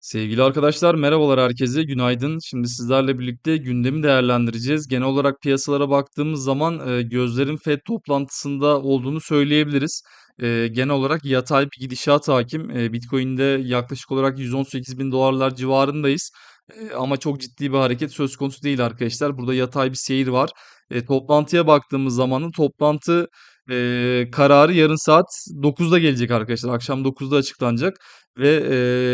Sevgili arkadaşlar, merhabalar herkese, günaydın. Şimdi sizlerle birlikte gündemi değerlendireceğiz. Genel olarak piyasalara baktığımız zaman e, gözlerin FED toplantısında olduğunu söyleyebiliriz. E, genel olarak yatay bir gidişat hakim. E, Bitcoin'de yaklaşık olarak 118 bin dolarlar civarındayız. Ama çok ciddi bir hareket söz konusu değil arkadaşlar. Burada yatay bir seyir var. E, toplantıya baktığımız zaman toplantı e, kararı yarın saat 9'da gelecek arkadaşlar. Akşam 9'da açıklanacak. Ve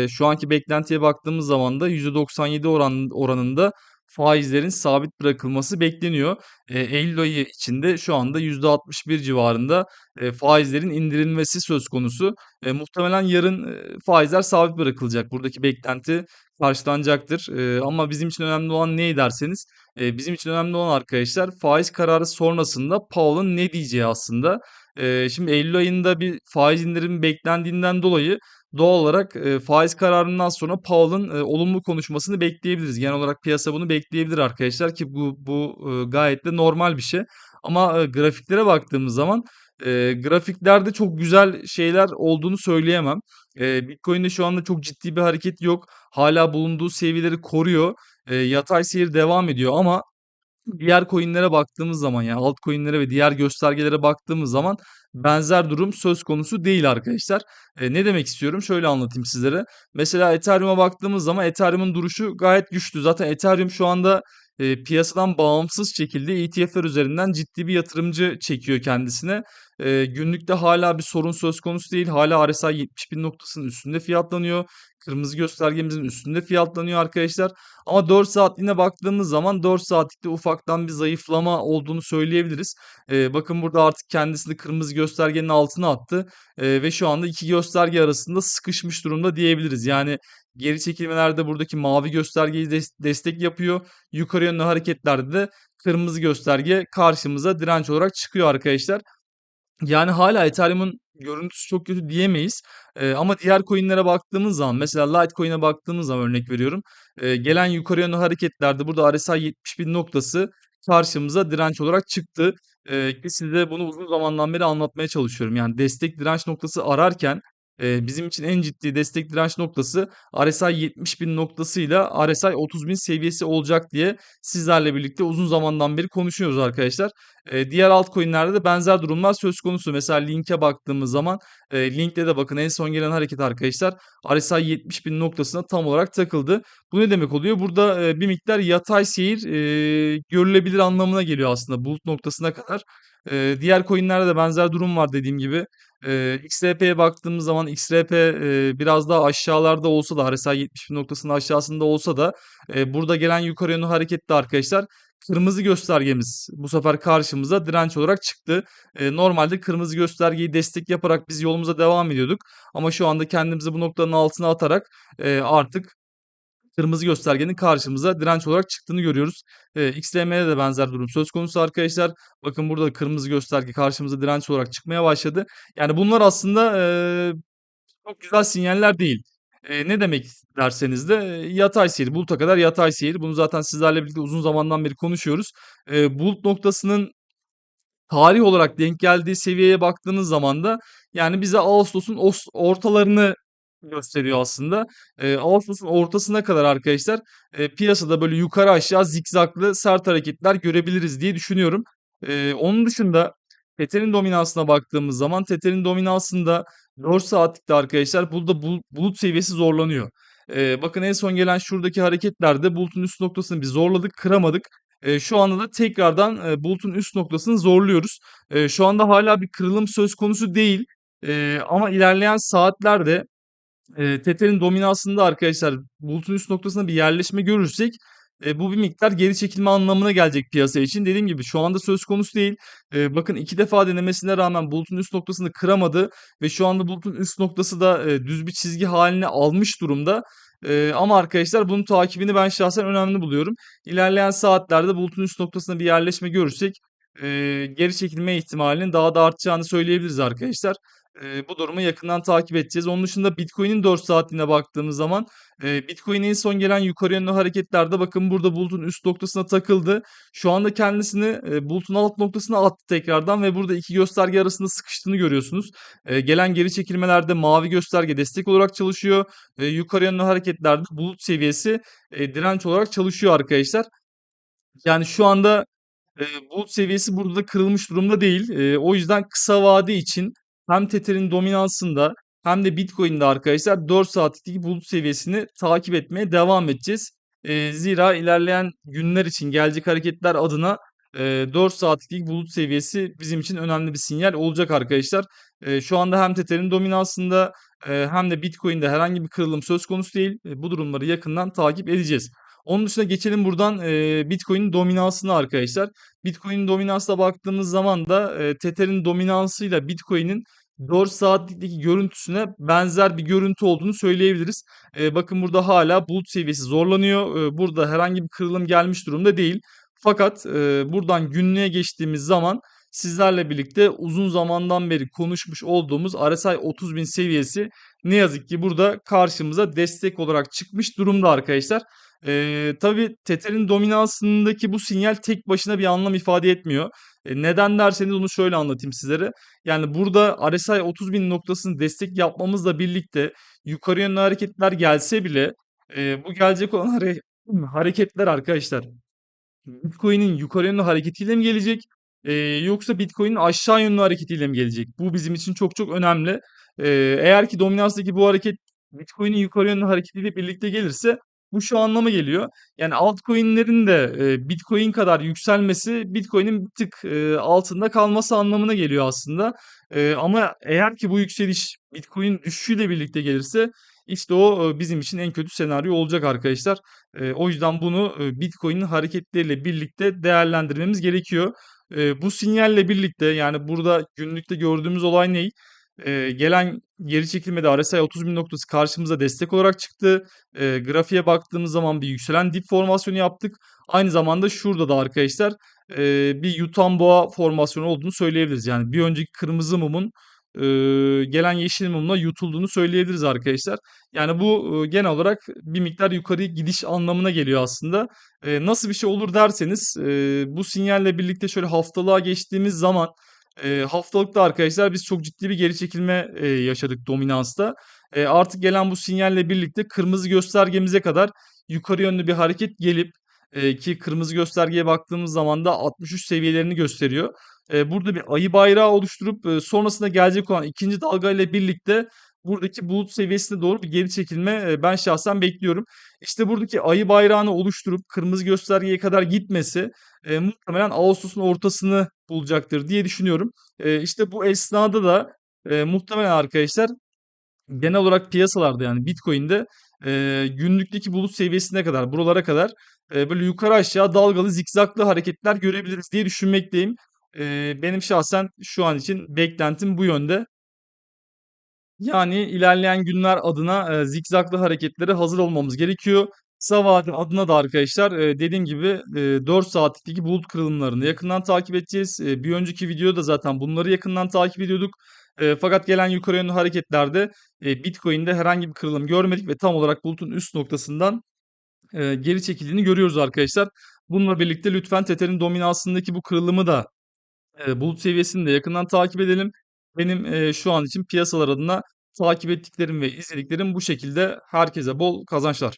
eee, şu anki beklentiye baktığımız zaman da %97 oran, oranında faizlerin sabit bırakılması bekleniyor. Eee, Eylül ayı içinde şu anda %61 civarında eee, faizlerin indirilmesi söz konusu. Eee, muhtemelen yarın eee, faizler sabit bırakılacak. Buradaki beklenti karşılanacaktır. Eee, ama bizim için önemli olan ne derseniz, eee, bizim için önemli olan arkadaşlar faiz kararı sonrasında Powell'ın ne diyeceği aslında. Eee, şimdi Eylül ayında bir faiz indirimi beklendiğinden dolayı Doğal olarak, eee, faiz kararından sonra Powell'ın, eee, olumlu konuşmasını bekleyebiliriz. Genel olarak piyasa bunu bekleyebilir arkadaşlar ki bu bu, ııı, gayet de normal bir şey. Ama, eee, grafiklere baktığımız zaman, eee, grafiklerde çok güzel şeyler olduğunu söyleyemem. Eee, Bitcoin'de şu anda çok ciddi bir hareket yok. Hâlâ bulunduğu seviyeleri koruyor. Eee, yatay seyir devam ediyor ama Diğer coin'lere baktığımız zaman yani altcoin'lere ve diğer göstergelere baktığımız zaman benzer durum söz konusu değil arkadaşlar. Eee, ne demek istiyorum? Şöyle anlatayım sizlere. Mesela Ethereum'a baktığımız zaman Ethereum'un duruşu gayet güçlü. Zaten Ethereum şu anda eee, piyasadan bağımsız şekilde ETF'ler üzerinden ciddi bir yatırımcı çekiyor kendisine. Eee, günlükte hala bir sorun söz konusu değil. Hala RSI 70.000 noktasının üstünde fiyatlanıyor. Kırmızı göstergemizin üstünde fiyatlanıyor arkadaşlar. Ama 4 saatliğine baktığımız zaman 4 saatlikte ufaktan bir zayıflama olduğunu söyleyebiliriz. Eee, bakın burada artık kendisini kırmızı göstergenin altına attı eee, ve şu anda iki gösterge arasında sıkışmış durumda diyebiliriz. Yani geri çekilmelerde buradaki mavi göstergeyi des- destek yapıyor. Yukarı yönlü hareketlerde de kırmızı gösterge karşımıza direnç olarak çıkıyor arkadaşlar. Yani hala Ethereum'un görüntüsü çok kötü diyemeyiz. Eee, ama diğer coin'lere baktığımız zaman mesela Litecoin'e baktığımız zaman örnek veriyorum. Eee, gelen yukarı yönlü hareketlerde burada RSI 70.000 noktası karşımıza direnç olarak çıktı. Eee, ki size bunu uzun zamandan beri anlatmaya çalışıyorum. Yani destek direnç noktası ararken eee, bizim için en ciddi destek direnç noktası RSI 70.000 noktasıyla RSI 30.000 seviyesi olacak diye sizlerle birlikte uzun zamandan beri konuşuyoruz arkadaşlar. Eee, diğer altcoin'lerde de benzer durumlar söz konusu. Mesela Link'e baktığımız zaman eee, Link'te de bakın en son gelen hareket arkadaşlar RSI 70.000 noktasına tam olarak takıldı. Bu ne demek oluyor? Burada eee, bir miktar yatay seyir eee, görülebilir anlamına geliyor aslında bulut noktasına kadar. Eee, diğer coin'lerde de benzer durum var dediğim gibi. Eee, XRP'ye baktığımız zaman XRP eee, biraz daha aşağılarda olsa da RSI 70.000 noktasının aşağısında olsa da eee, burada gelen yukarı yönlü harekette arkadaşlar kırmızı göstergemiz bu sefer karşımıza direnç olarak çıktı. Eee, normalde kırmızı göstergeyi destek yaparak biz yolumuza devam ediyorduk. Ama şu anda kendimizi bu noktanın altına atarak eee, artık kırmızı göstergenin karşımıza direnç olarak çıktığını görüyoruz. Eee, XLM'de de benzer durum söz konusu arkadaşlar. Bakın burada kırmızı gösterge karşımıza direnç olarak çıkmaya başladı. Yani bunlar aslında eee, çok güzel sinyaller değil. Eee, ne demek derseniz de eee, yatay seyir, buluta kadar yatay seyir. Bunu zaten sizlerle birlikte uzun zamandan beri konuşuyoruz. Eee, bulut noktasının tarih olarak denk geldiği seviyeye baktığınız zaman da yani bize Ağustos'un os ortalarını gösteriyor aslında. Eee, Ağustos'un ortasına kadar arkadaşlar eee, piyasada böyle yukarı aşağı zigzaglı sert hareketler görebiliriz diye düşünüyorum. Eee, onun dışında Tether'in dominansına baktığımız zaman Tether'in dominansında 4 saatlikte arkadaşlar burada bul- bulut seviyesi zorlanıyor. Eee, bakın en son gelen şuradaki hareketlerde bulutun üst noktasını bir zorladık, kıramadık. Eee, şu anda da tekrardan eee, bulutun üst noktasını zorluyoruz. Eee, şu anda hala bir kırılım söz konusu değil. Eee, ama ilerleyen saatlerde Eee, Tether'in dominansında arkadaşlar bulutun üst noktasına bir yerleşme görürsek, eee, bu bir miktar geri çekilme anlamına gelecek piyasa için. Dediğim gibi şu anda söz konusu değil. Eee, bakın 2 defa denemesine rağmen bulutun üst noktasını kıramadı ve şu anda bulutun üst noktası da, eee, düz bir çizgi haline almış durumda. Eee, ama arkadaşlar bunun takibini ben şahsen önemli buluyorum. İlerleyen saatlerde bulutun üst noktasına bir yerleşme görürsek, eee, geri çekilme ihtimalinin daha da artacağını söyleyebiliriz arkadaşlar. Eee, bu durumu yakından takip edeceğiz. Onun dışında Bitcoin'in 4 saatliğine baktığımız zaman, eee, Bitcoin en son gelen yukarı yönlü hareketlerde bakın burada bulutun üst noktasına takıldı. Şu anda kendisini, eee, bulutun alt noktasına attı tekrardan ve burada 2 gösterge arasında sıkıştığını görüyorsunuz. Eee, gelen geri çekilmelerde mavi gösterge destek olarak çalışıyor. Eee, yukarı yönlü hareketlerde bulut seviyesi, eee, direnç olarak çalışıyor arkadaşlar. Yani şu anda, eee, bulut seviyesi burada da kırılmış durumda değil. Eee, o yüzden kısa vade için hem Tether'in dominansında hem de Bitcoin'de arkadaşlar 4 saatlik bulut seviyesini takip etmeye devam edeceğiz. Eee, zira ilerleyen günler için gelecek hareketler adına, eee, 4 saatlik bulut seviyesi bizim için önemli bir sinyal olacak arkadaşlar. Eee, şu anda hem Tether'in dominansında, eee, hem de Bitcoin'de herhangi bir kırılım söz konusu değil. Eee, bu durumları yakından takip edeceğiz. Onun dışında geçelim buradan, eee, Bitcoin'in dominansına arkadaşlar. Bitcoin'in dominansına baktığımız zaman da, eee, Tether'in dominansıyla Bitcoin'in 4 saatlikteki görüntüsüne benzer bir görüntü olduğunu söyleyebiliriz. Eee, bakın burada hâlâ bulut seviyesi zorlanıyor. Eee, burada herhangi bir kırılım gelmiş durumda değil. Fakat, eee, buradan günlüğe geçtiğimiz zaman sizlerle birlikte uzun zamandan beri konuşmuş olduğumuz RSI 30.000 seviyesi ne yazık ki burada karşımıza destek olarak çıkmış durumda arkadaşlar. Eee, tabii Tether'in dominansındaki bu sinyal tek başına bir anlam ifade etmiyor. Eee, neden derseniz onu şöyle anlatayım sizlere. Yani burada RSI 30.000 noktasını destek yapmamızla birlikte yukarı yönlü hareketler gelse bile, eee, bu gelecek olan hare hareketler arkadaşlar Bitcoin'in yukarı yönlü hareketiyle mi gelecek, eee, yoksa Bitcoin'in aşağı yönlü hareketiyle mi gelecek? Bu bizim için çok çok önemli. Eee, eğer ki dominanstaki bu hareket Bitcoin'in yukarı yönlü hareketiyle birlikte gelirse bu şu anlama geliyor. Yani altcoin'lerin de, eee, Bitcoin kadar yükselmesi Bitcoin'in bir tık, eee, altında kalması anlamına geliyor aslında. Eee, ama eğer ki bu yükseliş Bitcoin düşüşüyle birlikte gelirse işte o, bizim için en kötü senaryo olacak arkadaşlar. O yüzden bunu, Bitcoin'in hareketleriyle birlikte değerlendirmemiz gerekiyor. Bu sinyalle birlikte yani burada günlükte gördüğümüz olay ney? Eee, gelen geri çekilmede RSI 30.000 noktası karşımıza destek olarak çıktı. Eee, grafiğe baktığımız zaman bir yükselen dip formasyonu yaptık. Aynı zamanda şurada da arkadaşlar, eee, bir yutan boğa formasyonu olduğunu söyleyebiliriz. Yani bir önceki kırmızı mumun, eee, gelen yeşil mumla yutulduğunu söyleyebiliriz arkadaşlar. Yani bu, ııı, genel olarak bir miktar yukarı gidiş anlamına geliyor aslında. Eee, nasıl bir şey olur derseniz, eee, bu sinyalle birlikte şöyle haftalığa geçtiğimiz zaman, eee, haftalıkta arkadaşlar biz çok ciddi bir geri çekilme, eee, yaşadık dominansta. Eee, artık gelen bu sinyalle birlikte kırmızı göstergemize kadar yukarı yönlü bir hareket gelip, eee, ki kırmızı göstergeye baktığımız zaman da 63 seviyelerini gösteriyor. Eee, burada bir ayı bayrağı oluşturup, eee, sonrasında gelecek olan 2'nci dalgayla birlikte buradaki bulut seviyesine doğru bir geri çekilme, eee, ben şahsen bekliyorum. İşte buradaki ayı bayrağını oluşturup kırmızı göstergeye kadar gitmesi, eee, muhtemelen ağustos'un ortasını bulacaktır diye düşünüyorum. Eee, işte bu esnada da, eee, muhtemelen arkadaşlar genel olarak piyasalarda yani Bitcoin'de, eee, günlükteki bulut seviyesine kadar, buralara kadar, eee, böyle yukarı aşağı dalgalı zigzaglı hareketler görebiliriz diye düşünmekteyim. Eee, benim şahsen şu an için beklentim bu yönde. Yani ilerleyen günler adına, eee, zigzaglı hareketlere hazır olmamız gerekiyor. Vade adına da arkadaşlar, eee, dediğim gibi, eee, 4 saatlikteki bulut kırılımlarını yakından takip edeceğiz. Bir önceki videoda zaten bunları yakından takip ediyorduk. Fakat gelen yukarı yönlü hareketlerde, Bitcoin'de herhangi bir kırılım görmedik ve tam olarak bulutun üst noktasından, geri çekildiğini görüyoruz arkadaşlar. Bununla birlikte lütfen Tether'in dominansındaki bu kırılımı da, bulut seviyesini de yakından takip edelim. Benim, şu an için piyasalar adına takip ettiklerim ve izlediklerim bu şekilde. Herkese bol kazançlar.